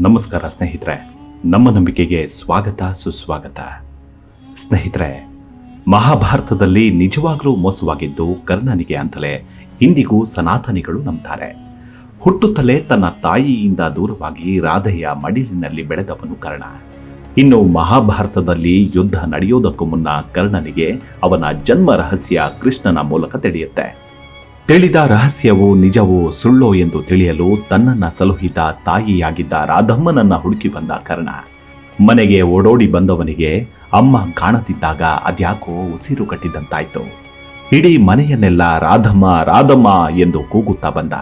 ನಮಸ್ಕಾರ ಸ್ನೇಹಿತರೆ, ನಮ್ಮ ನಂಬಿಕೆಗೆ ಸ್ವಾಗತ, ಸುಸ್ವಾಗತ. ಸ್ನೇಹಿತರೆ, ಮಹಾಭಾರತದಲ್ಲಿ ನಿಜವಾಗಲೂ ಮೋಸವಾಗಿದ್ದು ಕರ್ಣನಿಗೆ ಅಂತಲೇ ಇಂದಿಗೂ ಸನಾತನಿಗಳು ನಂಬ್ತಾರೆ. ಹುಟ್ಟುತ್ತಲೇ ತನ್ನ ತಾಯಿಯಿಂದ ದೂರವಾಗಿ ರಾಧೆಯ ಮಡಿಲಿನಲ್ಲಿ ಬೆಳೆದವನು ಕರ್ಣ. ಇನ್ನು ಮಹಾಭಾರತದಲ್ಲಿ ಯುದ್ಧ ನಡೆಯೋದಕ್ಕೂ ಮುನ್ನ ಕರ್ಣನಿಗೆ ಅವನ ಜನ್ಮ ರಹಸ್ಯ ಕೃಷ್ಣನ ಮೂಲಕ ತಿಳಿಯುತ್ತೆ. ತಿಳಿದ ರಹಸ್ಯವು ನಿಜವೋ ಸುಳ್ಳೋ ಎಂದು ತಿಳಿಯಲು ತನ್ನನ್ನ ಸಲುಹಿತ ತಾಯಿಯಾಗಿದ್ದ ರಾಧಮ್ಮನನ್ನ ಹುಡುಕಿ ಬಂದ ಕರ್ಣ. ಮನೆಗೆ ಓಡೋಡಿ ಬಂದವನಿಗೆ ಅಮ್ಮ ಕಾಣತಿದ್ದಾಗ ಅದ್ಯಾಕೋ ಉಸಿರು ಕಟ್ಟಿದಂತಾಯ್ತು. ಇಡೀ ಮನೆಯನ್ನೆಲ್ಲ ರಾಧಮ್ಮ ರಾಧಮ್ಮ ಎಂದು ಕೂಗುತ್ತಾ ಬಂದ.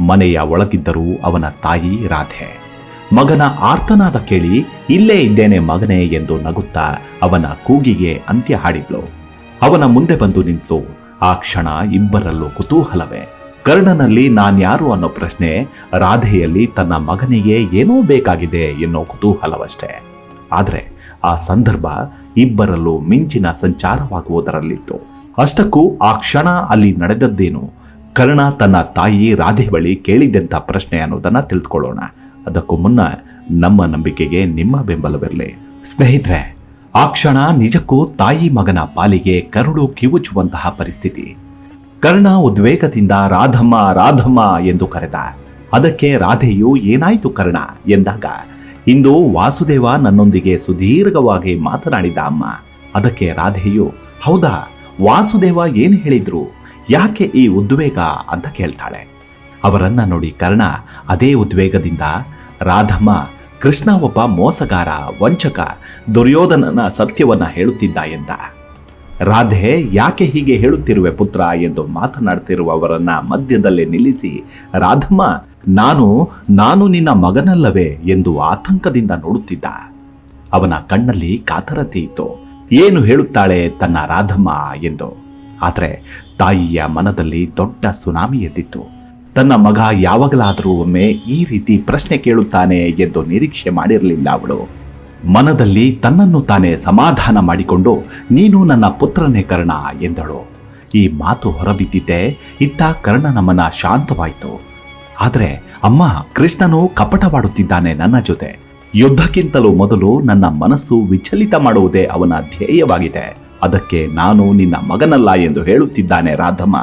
ಮನೆಯ ಒಳಗಿದ್ದರೂ ಅವನ ತಾಯಿ ರಾಧೆ. ಮಗನ ಆರ್ತನಾದ ಕೇಳಿ, ಇಲ್ಲೇ ಇದ್ದೇನೆ ಮಗನೇ ಎಂದು ನಗುತ್ತಾ ಅವನ ಕೂಗಿಗೆ ಅಂತ್ಯ ಹಾಡಿದ್ಲು. ಅವನ ಮುಂದೆ ಬಂದು ನಿಂತು ಆ ಕ್ಷಣ ಇಬ್ಬರಲ್ಲೂ ಕುತೂಹಲವೇ. ಕರ್ಣನಲ್ಲಿ ನಾನ್ಯಾರು ಅನ್ನೋ ಪ್ರಶ್ನೆ ರಾಧೆಯಲ್ಲಿ ತನ್ನ ಮಗನಿಗೆ ಏನೋ ಬೇಕಾಗಿದೆ ಎನ್ನೋ ಕುತೂಹಲವಷ್ಟೇ. ಆದರೆ ಆ ಸಂದರ್ಭ ಇಬ್ಬರಲ್ಲೂ ಮಿಂಚಿನ ಸಂಚಾರವಾಗುವುದರಲ್ಲಿತ್ತು. ಅಷ್ಟಕ್ಕೂ ಆ ಕ್ಷಣ ಅಲ್ಲಿ ನಡೆದದ್ದೇನು? ಕರ್ಣ ತನ್ನ ತಾಯಿ ರಾಧೆ ಬಳಿ ಕೇಳಿದಂಥ ಪ್ರಶ್ನೆ ಅನ್ನೋದನ್ನು ತಿಳಿದುಕೊಳ್ಳೋಣ ಅದಕ್ಕೂ ಮುನ್ನ ನಮ್ಮ ನಂಬಿಕೆಗೆ ನಿಮ್ಮ ಬೆಂಬಲವಿರಲಿ. ಸ್ನೇಹಿತರೆ ಆ ಕ್ಷಣ ನಿಜಕ್ಕೂ ತಾಯಿ ಮಗನ ಪಾಲಿಗೆ ಕರುಳು ಕಿವುಚುವಂತಹ ಪರಿಸ್ಥಿತಿ. ಕರ್ಣ ಉದ್ವೇಗದಿಂದ ರಾಧಮ್ಮ ರಾಧಮ್ಮ ಎಂದು ಕರೆದ. ಅದಕ್ಕೆ ರಾಧೆಯು, ಏನಾಯಿತು ಕರ್ಣ? ಎಂದಾಗ, ಇಂದು ವಾಸುದೇವ ನನ್ನೊಂದಿಗೆ ಸುದೀರ್ಘವಾಗಿ ಮಾತನಾಡಿದ ಅಮ್ಮ. ಅದಕ್ಕೆ ರಾಧೆಯು, ಹೌದಾ, ವಾಸುದೇವ ಏನು ಹೇಳಿದ್ರು? ಯಾಕೆ ಈ ಉದ್ವೇಗ ಅಂತ ಕೇಳ್ತಾಳೆ. ಅವರನ್ನ ನೋಡಿ ಕರ್ಣ, ಅದೇ ಉದ್ವೇಗದಿಂದ, ರಾಧಮ್ಮ ಕೃಷ್ಣ ಒಬ್ಬ ಮೋಸಗಾರ, ವಂಚಕ, ದುರ್ಯೋಧನನ ಸತ್ಯವನ್ನ ಹೇಳುತ್ತಿದ್ದ ಎಂದ. ರಾಧೆ, ಯಾಕೆ ಹೀಗೆ ಹೇಳುತ್ತಿರುವೆ ಪುತ್ರ ಎಂದು ಮಾತನಾಡುತ್ತಿರುವವರನ್ನ ಮಧ್ಯದಲ್ಲಿ ನಿಲ್ಲಿಸಿ, ರಾಧಮ್ಮ, ನಾನು ನಾನು ನಿನ್ನ ಮಗನಲ್ಲವೇ ಎಂದು ಆತಂಕದಿಂದ ನೋಡುತ್ತಿದ್ದ. ಅವನ ಕಣ್ಣಲ್ಲಿ ಕಾತರತೆ ಇತ್ತು. ಏನು ಹೇಳುತ್ತಾಳೆ ತನ್ನ ರಾಧಮ್ಮ ಎಂದು. ಆದರೆ ತಾಯಿಯ ಮನದಲ್ಲಿ ದೊಡ್ಡ ಸುನಾಮಿ ಎದ್ದಿತ್ತು ತನ್ನ ಮಗ ಯಾವಾಗಲಾದರೂ ಒಮ್ಮೆ ಈ ರೀತಿ ಪ್ರಶ್ನೆ ಕೇಳುತ್ತಾನೆ ಎಂದು ನಿರೀಕ್ಷೆ ಮಾಡಿರಲಿಲ್ಲ ಅವಳು. ಮನದಲ್ಲಿ ತನ್ನನ್ನು ತಾನೇ ಸಮಾಧಾನ ಮಾಡಿಕೊಂಡು, ನೀನು ನನ್ನ ಪುತ್ರನೇ ಕರ್ಣ ಎಂದಳು. ಈ ಮಾತು ಹೊರಬಿದ್ದಿದ್ದೆ ಇತ್ತ ಕರ್ಣನ ಮನ ಶಾಂತವಾಯಿತು. ಆದರೆ, ಅಮ್ಮ, ಕೃಷ್ಣನು ಕಪಟವಾಡುತ್ತಿದ್ದಾನೆ ನನ್ನ ಜೊತೆ. ಯುದ್ಧಕ್ಕಿಂತಲೂ ಮೊದಲು ನನ್ನ ಮನಸ್ಸು ವಿಚಲಿತ ಮಾಡುವುದೇ ಅವನ ಧ್ಯೇಯವಾಗಿದೆ. ಅದಕ್ಕೆ ನಾನು ನಿನ್ನ ಮಗನಲ್ಲ ಎಂದು ಹೇಳುತ್ತಿದ್ದಾನೆ ರಾಧಮ್ಮ.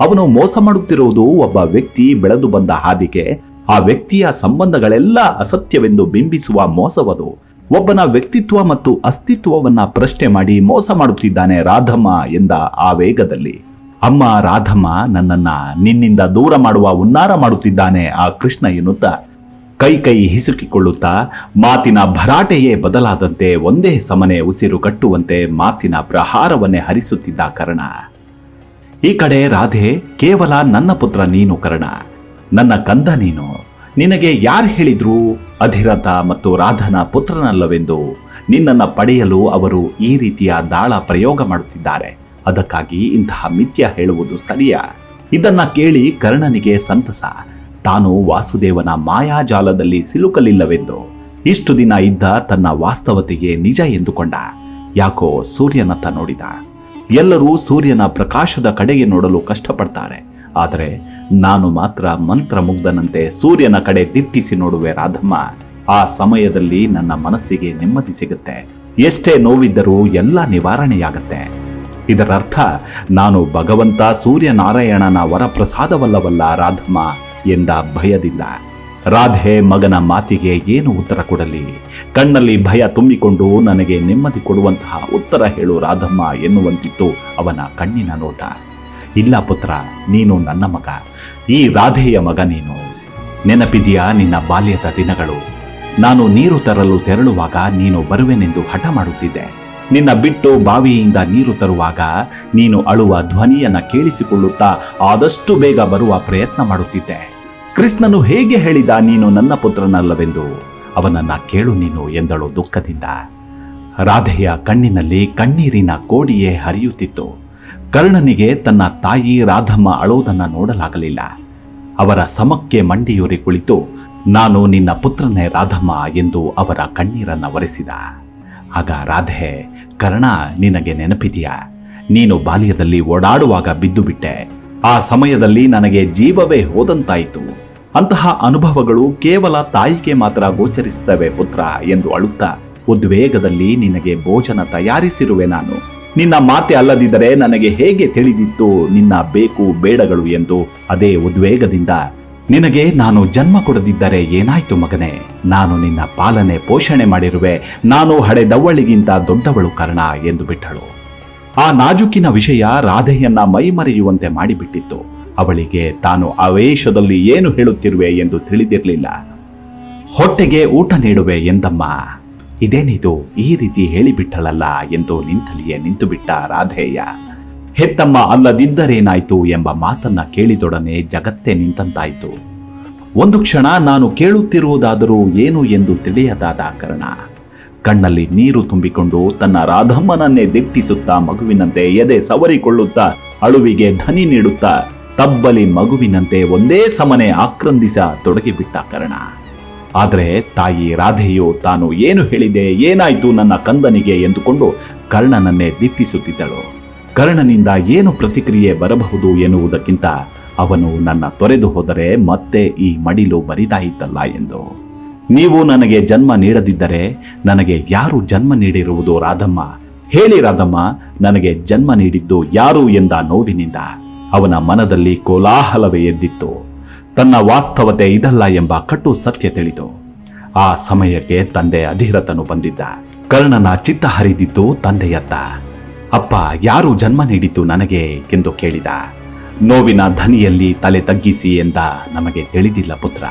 ಅವನು ಮೋಸ ಮಾಡುತ್ತಿರುವುದು ಒಬ್ಬ ವ್ಯಕ್ತಿ ಬೆಳೆದು ಬಂದ ಹಾದಿಗೆ. ಆ ವ್ಯಕ್ತಿಯ ಸಂಬಂಧಗಳೆಲ್ಲ ಅಸತ್ಯವೆಂದು ಬಿಂಬಿಸುವ ಮೋಸವದು. ಒಬ್ಬನ ವ್ಯಕ್ತಿತ್ವ ಮತ್ತು ಅಸ್ತಿತ್ವವನ್ನ ಪ್ರಶ್ನೆ ಮಾಡಿ ಮೋಸ ಮಾಡುತ್ತಿದ್ದಾನೆ ರಾಧಮ್ಮ ಎಂದ ಆ ವೇಗದಲ್ಲಿ. ಅಮ್ಮ ರಾಧಮ್ಮ, ನನ್ನನ್ನ ನಿನ್ನಿಂದ ದೂರ ಮಾಡುವ ಉನ್ನಾರ ಮಾಡುತ್ತಿದ್ದಾನೆ ಆ ಕೃಷ್ಣ ಎನ್ನುತ್ತಾ ಕೈ ಕೈ ಹಿಸುಕಿಕೊಳ್ಳುತ್ತಾ ಮಾತಿನ ಭರಾಟೆಯೇ ಬದಲಾದಂತೆ ಒಂದೇ ಸಮನೆ ಉಸಿರು ಕಟ್ಟುವಂತೆ ಮಾತಿನ ಪ್ರಹಾರವನ್ನೇ ಹರಿಸುತ್ತಿದ್ದ ಕರ್ಣ. ಈ ಕಡೆ ರಾಧೆ, ಕೇವಲ ನನ್ನ ಪುತ್ರ ನೀನು ಕರ್ಣ. ನನ್ನ ಕಂದ ನೀನು. ನಿನಗೆ ಯಾರು ಹೇಳಿದ್ರು ಅಧಿರಥ ಮತ್ತು ರಾಧನ ಪುತ್ರನಲ್ಲವೆಂದು. ನಿನ್ನನ್ನು ಪಡೆಯಲು ಅವರು ಈ ರೀತಿಯ ದಾಳ ಪ್ರಯೋಗ ಮಾಡುತ್ತಿದ್ದಾರೆ. ಅದಕ್ಕಾಗಿ ಇಂತಹ ಮಿಥ್ಯ ಹೇಳುವುದು ಸರಿಯ. ಇದನ್ನ ಕೇಳಿ ಕರ್ಣನಿಗೆ ಸಂತಸ. ತಾನು ವಾಸುದೇವನ ಮಾಯಾಜಾಲದಲ್ಲಿ ಸಿಲುಕಲಿಲ್ಲವೆಂದು. ಇಷ್ಟು ದಿನ ಇದ್ದ ತನ್ನ ವಾಸ್ತವತೆಗೆ ನಿಜ ಎಂದುಕೊಂಡ. ಯಾಕೋ ಸೂರ್ಯನತ್ತ ನೋಡಿದ. ಎಲ್ಲರೂ ಸೂರ್ಯನ ಪ್ರಕಾಶದ ಕಡೆಗೆ ನೋಡಲು ಕಷ್ಟಪಡ್ತಾರೆ. ಆದರೆ ನಾನು ಮಾತ್ರ ಮಂತ್ರಮುಗ್ಧನಂತೆ ಸೂರ್ಯನ ಕಡೆ ತಿಟ್ಟಿಸಿ ನೋಡುವೆ ರಾಧಮ್ಮ. ಆ ಸಮಯದಲ್ಲಿ ನನ್ನ ಮನಸ್ಸಿಗೆ ನೆಮ್ಮದಿ ಸಿಗುತ್ತೆ. ಎಷ್ಟೇ ನೋವಿದ್ದರೂ ಎಲ್ಲ ನಿವಾರಣೆಯಾಗತ್ತೆ. ಇದರರ್ಥ, ನಾನು ಭಗವಂತ ಸೂರ್ಯನಾರಾಯಣನ ವರಪ್ರಸಾದವಲ್ಲವಲ್ಲ ರಾಧಮ್ಮ ಎಂದ ಭಯದಿಂದ. ರಾಧೆ ಮಗನ ಮಾತಿಗೆ ಏನು ಉತ್ತರ ಕೊಡಲಿ? ಕಣ್ಣಲ್ಲಿ ಭಯ ತುಂಬಿಕೊಂಡು ನನಗೆ ನೆಮ್ಮದಿ ಕೊಡುವಂತಹ ಉತ್ತರ ಹೇಳು ರಾಧಮ್ಮ ಎನ್ನುವಂತಿತ್ತು ಅವನ ಕಣ್ಣಿನ ನೋಟ. ಇಲ್ಲ ಪುತ್ರ, ನೀನು ನನ್ನ ಮಗ. ಈ ರಾಧೆಯ ಮಗ ನೀನು. ನೆನಪಿದೆಯಾ ನಿನ್ನ ಬಾಲ್ಯದ ದಿನಗಳು? ನಾನು ನೀರು ತರಲು ತೆರಳುವಾಗ ನೀನು ಬರುವೆನೆಂದು ಹಠ ಮಾಡುತ್ತಿದ್ದೆ. ನಿನ್ನ ಬಿಟ್ಟು ಬಾವಿಯಿಂದ ನೀರು ತರುವಾಗ ನೀನು ಅಳುವ ಧ್ವನಿಯನ್ನ ಕೇಳಿಸಿಕೊಳ್ಳುತ್ತಾ ಆದಷ್ಟು ಬೇಗ ಬರುವ ಪ್ರಯತ್ನ ಮಾಡುತ್ತಿದ್ದೆ. ಕೃಷ್ಣನು ಹೇಗೆ ಹೇಳಿದ ನೀನು ನನ್ನ ಪುತ್ರನಲ್ಲವೆಂದು ಅವನನ್ನ ಕೇಳು ನೀನು ಎಂದಳು ದುಃಖದಿಂದ. ರಾಧೆಯ ಕಣ್ಣಿನಲ್ಲಿ ಕಣ್ಣೀರಿನ ಕೋಡಿಯೇ ಹರಿಯುತ್ತಿತ್ತು. ಕರ್ಣನಿಗೆ ತನ್ನ ತಾಯಿ ರಾಧಮ್ಮ ಅಳೋದನ್ನ ನೋಡಲಾಗಲಿಲ್ಲ. ಅವರ ಸಮಕ್ಕೆ ಮಂಡಿಯೂರಿ ಕುಳಿತು, ನಾನು ನಿನ್ನ ಪುತ್ರನೇ ರಾಧಮ್ಮ ಎಂದು ಅವರ ಕಣ್ಣೀರನ್ನ ಒರೆಸಿದ. ಆಗ ರಾಧೆ, ಕರ್ಣ, ನಿನಗೆ ನೆನಪಿದೆಯಾ? ನೀನು ಬಾಲ್ಯದಲ್ಲಿ ಓಡಾಡುವಾಗ ಬಿದ್ದು ಬಿಟ್ಟೆ ಆ ಸಮಯದಲ್ಲಿ ನನಗೆ ಜೀವವೇ ಹೋದಂತಾಯಿತು. ಅಂತಹ ಅನುಭವಗಳು ಕೇವಲ ತಾಯಿಗೆ ಮಾತ್ರ ಗೋಚರಿಸುತ್ತವೆ ಪುತ್ರ ಎಂದು ಅಳುತ್ತಾ, ಉದ್ವೇಗದಲ್ಲಿ ನಿನಗೆ ಭೋಜನ ತಯಾರಿಸಿರುವೆ ನಾನು. ನಿನ್ನ ಮಾತೆ ಅಲ್ಲದಿದ್ದರೆ ನನಗೆ ಹೇಗೆ ತಿಳಿದಿತ್ತು ನಿನ್ನ ಬೇಕು ಬೇಡಗಳು ಎಂದು ಅದೇ ಉದ್ವೇಗದಿಂದ, ನಿನಗೆ ನಾನು ಜನ್ಮ ಕೊಡದಿದ್ದರೆ ಏನಾಯ್ತು ಮಗನೇ? ನಾನು ನಿನ್ನ ಪಾಲನೆ ಪೋಷಣೆ ಮಾಡಿರುವೆ. ನಾನು ಹಡೆದವ್ವಳಿಗಿಂತ ದೊಡ್ಡವಳು ಕರ್ಣ ಎಂದು ಬಿಟ್ಟಳು. ಆ ನಾಜುಕಿನ ವಿಷಯ ರಾಧೆಯನ್ನ ಮೈಮರೆಯುವಂತೆ ಮಾಡಿಬಿಟ್ಟಿತ್ತು. ಅವಳಿಗೆ ತಾನು ಆವೇಶದಲ್ಲಿ ಏನು ಹೇಳುತ್ತಿರುವೆ ಎಂದು ತಿಳಿದಿರಲಿಲ್ಲ. ಹೊಟ್ಟೆಗೆ ಊಟ ನೀಡುವೆ ಎಂದಮ್ಮ. ಇದೇನಿದು? ಈ ರೀತಿ ಹೇಳಿಬಿಟ್ಟಳಲ್ಲ ಎಂದು ನಿಂತಲ್ಲಿಯೇ ನಿಂತುಬಿಟ್ಟ ರಾಧೇಯ. ಹೆತ್ತಮ್ಮ ಅಲ್ಲದಿದ್ದರೇನಾಯ್ತು ಎಂಬ ಮಾತನ್ನ ಕೇಳಿದೊಡನೆ ಜಗತ್ತೇ ನಿಂತಂತಾಯ್ತು. ಒಂದು ಕ್ಷಣ ನಾನು ಕೇಳುತ್ತಿರುವುದಾದರೂ ಏನು ಎಂದು ತಿಳಿಯದಾದ ಕಾರಣ. ಕಣ್ಣಲ್ಲಿ ನೀರು ತುಂಬಿಕೊಂಡು ತನ್ನ ರಾಧಮ್ಮನನ್ನೇ ದಿಟ್ಟಿಸುತ್ತಾ ಮಗುವಿನಂತೆ ಎದೆ ಸವರಿಕೊಳ್ಳುತ್ತಾ ಅಳುವಿಗೆ ಧನಿ ನೀಡುತ್ತಾ ತಬ್ಬಲಿ ಮಗುವಿನಂತೆ ಒಂದೇ ಸಮನೆ ಆಕ್ರಂದಿಸ ತೊಡಗಿಬಿಟ್ಟ ಕರ್ಣ. ಆದರೆ ತಾಯಿ ರಾಧೆಯು ತಾನು ಏನು ಹೇಳಿದೆ ಏನಾಯಿತು ನನ್ನ ಕಂದನಿಗೆ ಎಂದುಕೊಂಡು ಕರ್ಣನನ್ನೇ ದಿಟ್ಟಿಸುತ್ತಿದ್ದಳು. ಕರ್ಣನಿಂದ ಏನು ಪ್ರತಿಕ್ರಿಯೆ ಬರಬಹುದು ಎನ್ನುವುದಕ್ಕಿಂತ ಅವನು ನನ್ನ ತೊರೆದು ಹೋದರೆ ಮತ್ತೆ ಈ ಮಡಿಲು ಬರಿದಾಯಿತಲ್ಲ ಎಂದು. ನೀವು ನನಗೆ ಜನ್ಮ ನೀಡದಿದ್ದರೆ ನನಗೆ ಯಾರು ಜನ್ಮ ನೀಡಿರುವುದು ರಾಧಮ್ಮ? ಹೇಳಿ ರಾಧಮ್ಮ, ನನಗೆ ಜನ್ಮ ನೀಡಿದ್ದು ಯಾರು ಎಂದ ನೋವಿನಿಂದ. ಅವನ ಮನದಲ್ಲಿ ಕೋಲಾಹಲವೇ ಎದ್ದಿತ್ತು. ತನ್ನ ವಾಸ್ತವತೆ ಇದಲ್ಲ ಎಂಬ ಕಟ್ಟು ಸತ್ಯ ತಿಳಿದು. ಆ ಸಮಯಕ್ಕೆ ತಂದೆ ಅಧಿರಥನು ಬಂದಿದ್ದ. ಕರ್ಣನ ಚಿತ್ತ ಹರಿದಿದ್ದು ತಂದೆಯತ್ತ. ಅಪ್ಪ, ಯಾರು ಜನ್ಮ ನೀಡಿತು ನನಗೆ ಎಂದು ಕೇಳಿದ. ನೋವಿನ ಧನಿಯಲ್ಲಿ ತಲೆ ತಗ್ಗಿಸಿ ಎಂದ ನಮಗೆ ತಿಳಿದಿಲ್ಲ ಪುತ್ರ.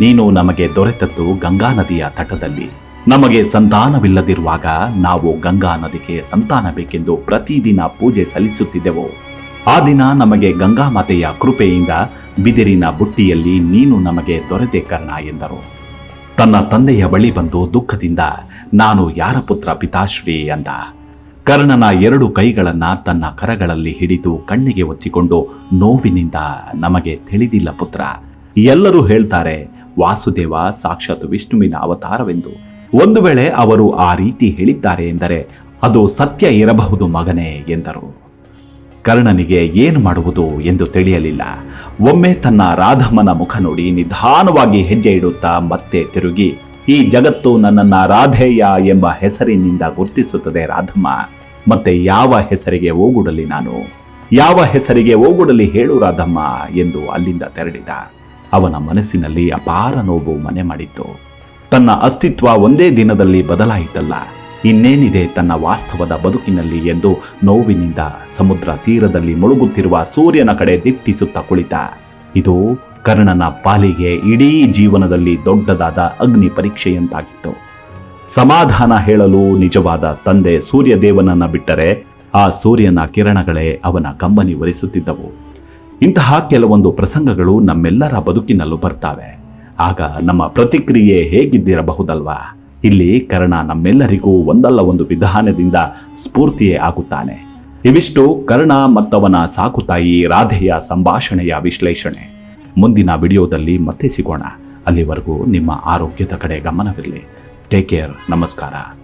ನೀನು ನಮಗೆ ದೊರೆತದ್ದು ಗಂಗಾ ನದಿಯ ತಟದಲ್ಲಿ. ನಮಗೆ ಸಂತಾನವಿಲ್ಲದಿರುವಾಗ ನಾವು ಗಂಗಾ ನದಿಗೆ ಸಂತಾನ ಬೇಕೆಂದು ಪ್ರತಿದಿನ ಪೂಜೆ ಸಲ್ಲಿಸುತ್ತಿದ್ದೆವು. ಆ ದಿನ ನಮಗೆ ಗಂಗಾ ಮಾತೆಯ ಕೃಪೆಯಿಂದ ಬಿದಿರಿನ ಬುಟ್ಟಿಯಲ್ಲಿ ನೀನು ನಮಗೆ ದೊರೆತೆ ಕರ್ಣ ಎಂದರು. ತನ್ನ ತಂದೆಯ ಬಳಿ ಬಂದು ದುಃಖದಿಂದ ನಾನು ಯಾರ ಪುತ್ರ ಪಿತಾಶ್ರೀ ಅಂದ. ಕರ್ಣನ ಎರಡು ಕೈಗಳನ್ನ ತನ್ನ ಕರಗಳಲ್ಲಿ ಹಿಡಿದು ಕಣ್ಣಿಗೆ ಒತ್ತಿಕೊಂಡು ನೋವಿನಿಂದ ನಮಗೆ ತಿಳಿದಿಲ್ಲ ಪುತ್ರ. ಎಲ್ಲರೂ ಹೇಳ್ತಾರೆ ವಾಸುದೇವ ಸಾಕ್ಷಾತ್ ವಿಷ್ಣುವಿನ ಅವತಾರವೆಂದು. ಒಂದು ವೇಳೆ ಅವರು ಆ ರೀತಿ ಹೇಳಿದ್ದಾರೆ ಎಂದರೆ, ಅದು ಸತ್ಯ ಇರಬಹುದು ಮಗನೇ ಎಂದರು. ಕರ್ಣನಿಗೆ ಏನು ಮಾಡುವುದು ಎಂದು ತಿಳಿಯಲಿಲ್ಲ. ಒಮ್ಮೆ ತನ್ನ ರಾಧಮ್ಮನ ಮುಖ ನೋಡಿ ನಿಧಾನವಾಗಿ ಹೆಜ್ಜೆ ಇಡುತ್ತಾ ಮತ್ತೆ ತಿರುಗಿ, ಈ ಜಗತ್ತು ನನ್ನನ್ನ ರಾಧೇಯ ಎಂಬ ಹೆಸರಿನಿಂದ ಗುರುತಿಸುತ್ತದೆ ರಾಧಮ್ಮ. ಮತ್ತೆ ಯಾವ ಹೆಸರಿಗೆ ಓಗುಡಲಿ ನಾನು? ಯಾವ ಹೆಸರಿಗೆ ಓಗುಡಲಿ ಹೇಳು ರಾಧಮ್ಮ ಎಂದು ಅಲ್ಲಿಂದ ತೆರಳಿದ. ಅವನ ಮನಸ್ಸಿನಲ್ಲಿ ಅಪಾರ ನೋವು ಮನೆ ಮಾಡಿತ್ತು. ತನ್ನ ಅಸ್ತಿತ್ವ ಒಂದೇ ದಿನದಲ್ಲಿ ಬದಲಾಯಿತಲ್ಲ, ಇನ್ನೇನಿದೆ ತನ್ನ ವಾಸ್ತವದ ಬದುಕಿನಲ್ಲಿ ಎಂದು ನೋವಿನಿಂದ ಸಮುದ್ರ ತೀರದಲ್ಲಿ ಮುಳುಗುತ್ತಿರುವ ಸೂರ್ಯನ ಕಡೆ ದಿಟ್ಟಿಸುತ್ತ ಕುಳಿತ. ಇದು ಕರ್ಣನ ಪಾಲಿಗೆ ಇಡೀ ಜೀವನದಲ್ಲಿ ದೊಡ್ಡದಾದ ಅಗ್ನಿ ಪರೀಕ್ಷೆಯಂತಾಗಿತ್ತು. ಸಮಾಧಾನ ಹೇಳಲು ನಿಜವಾದ ತಂದೆ ಸೂರ್ಯದೇವನನ್ನ ಬಿಟ್ಟರೆ ಆ ಸೂರ್ಯನ ಕಿರಣಗಳೇ ಅವನ ಕಂಬನಿ ಒರೆಸುತ್ತಿದ್ದವು. ಇಂತಹ ಕೆಲವೊಂದು ಪ್ರಸಂಗಗಳು ನಮ್ಮೆಲ್ಲರ ಬದುಕಿನಲ್ಲೂ ಬರ್ತಾವೆ. ಆಗ ನಮ್ಮ ಪ್ರತಿಕ್ರಿಯೆ ಹೇಗಿದ್ದಿರಬಹುದಲ್ವಾ? ಇಲ್ಲಿ ಕರ್ಣ ನಮ್ಮೆಲ್ಲರಿಗೂ ಒಂದಲ್ಲ ಒಂದು ವಿಧಾನದಿಂದ ಸ್ಫೂರ್ತಿಯೇ ಆಗುತ್ತಾನೆ. ಇವಿಷ್ಟು ಕರ್ಣ ಮತ್ತವನ ಸಾಕುತಾಯಿ ರಾಧೆಯ ಸಂಭಾಷಣೆಯ ವಿಶ್ಲೇಷಣೆ. ಮುಂದಿನ ವಿಡಿಯೋದಲ್ಲಿ ಮತ್ತೆ ಸಿಗೋಣ. ಅಲ್ಲಿವರೆಗೂ ನಿಮ್ಮ ಆರೋಗ್ಯದ ಕಡೆ ಗಮನವಿರಲಿ. ಟೇಕ್ ಕೇರ್ ನಮಸ್ಕಾರ.